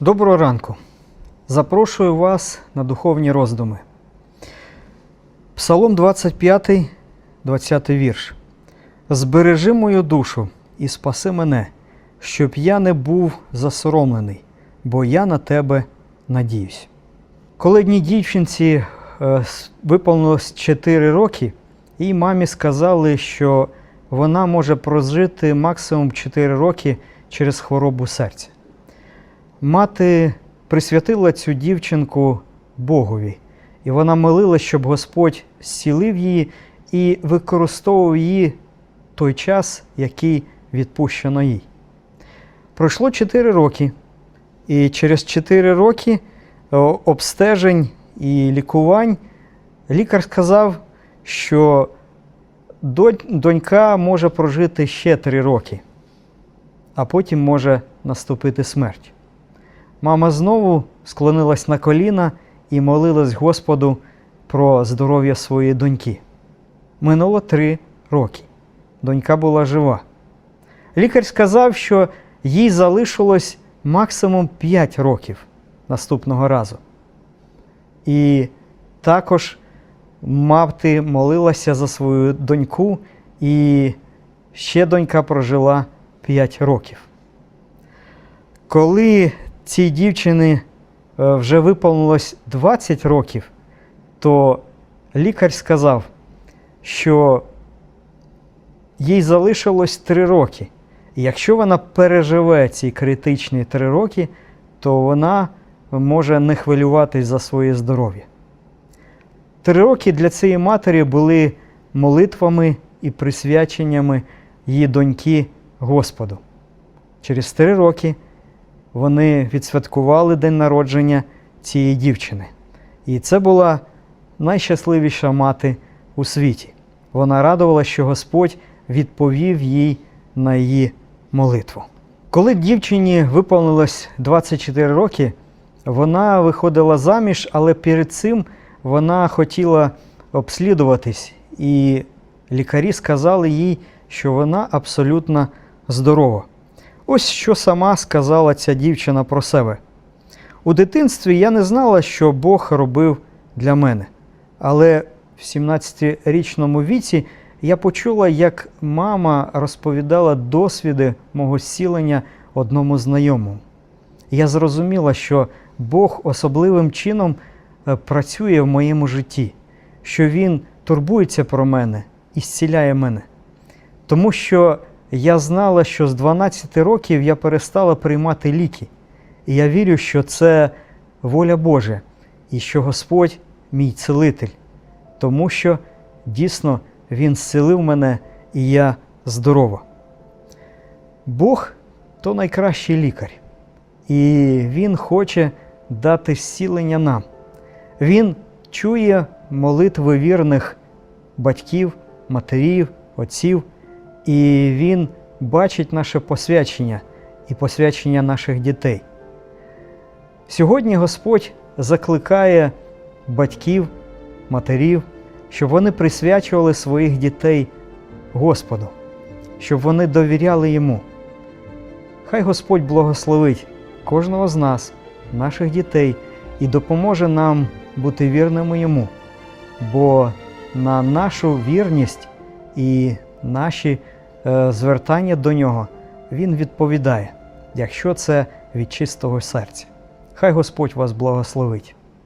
Доброго ранку. Запрошую вас на духовні роздуми. Псалом 25, 20 вірш. Збережи мою душу і спаси мене, щоб я не був засоромлений, бо я на тебе надіюсь. Коли одній дівчинці е, виповнилось 4 роки, їй мамі сказали, що вона може прожити максимум 4 роки через хворобу серця. Мати присвятила цю дівчинку Богові, і вона молила, щоб Господь зцілив її і використовував її той час, який відпущено їй. Пройшло 4 роки, і через 4 роки обстежень і лікувань лікар сказав, що донька може прожити ще 3 роки, а потім може наступити смерть. Мама знову склонилась на коліна і молилась Господу про здоров'я своєї доньки. Минуло три роки. Донька була жива. Лікар сказав, що їй залишилось максимум 5 років наступного разу. І також мати молилася за свою доньку, і ще донька прожила 5 років. Коли цій дівчині е, вже виповнилось 20 років, то лікар сказав, що їй залишилось 3 роки. І якщо вона переживе ці критичні 3 роки, то вона може не хвилюватись за своє здоров'я. Три роки для цієї матері були молитвами і присвяченнями її доньки Господу. Через три роки вони відсвяткували день народження цієї дівчини. І це була найщасливіша мати у світі. Вона радувала, що Господь відповів їй на її молитву. Коли дівчині виповнилось 24 роки, вона виходила заміж, але перед цим вона хотіла обслідуватись, і лікарі сказали їй, що вона абсолютно здорова. Ось що сама сказала ця дівчина про себе. У дитинстві я не знала, що Бог робив для мене. Але в 17-річному віці я почула, як мама розповідала досвіди мого зцілення одному знайомому. Я зрозуміла, що Бог особливим чином е, працює в моєму житті, що Він турбується про мене і зціляє мене. Тому що я знала, що з 12 років я перестала приймати ліки. І я вірю, що це воля Божа і що Господь мій цілитель, тому що дійсно Він зцілив мене і я здорова. Бог то найкращий лікар, і Він хоче дати зцілення нам. Він чує молитви вірних батьків, матерів, отців, і Він бачить наше посвячення і посвячення наших дітей. Сьогодні Господь закликає батьків, матерів, щоб вони присвячували своїх дітей Господу, щоб вони довіряли Йому. Хай Господь благословить кожного з нас, наших дітей, і допоможе нам бути вірними Йому, бо на нашу вірність і наші звертання до Нього Він відповідає, якщо це від чистого серця. Хай Господь вас благословить.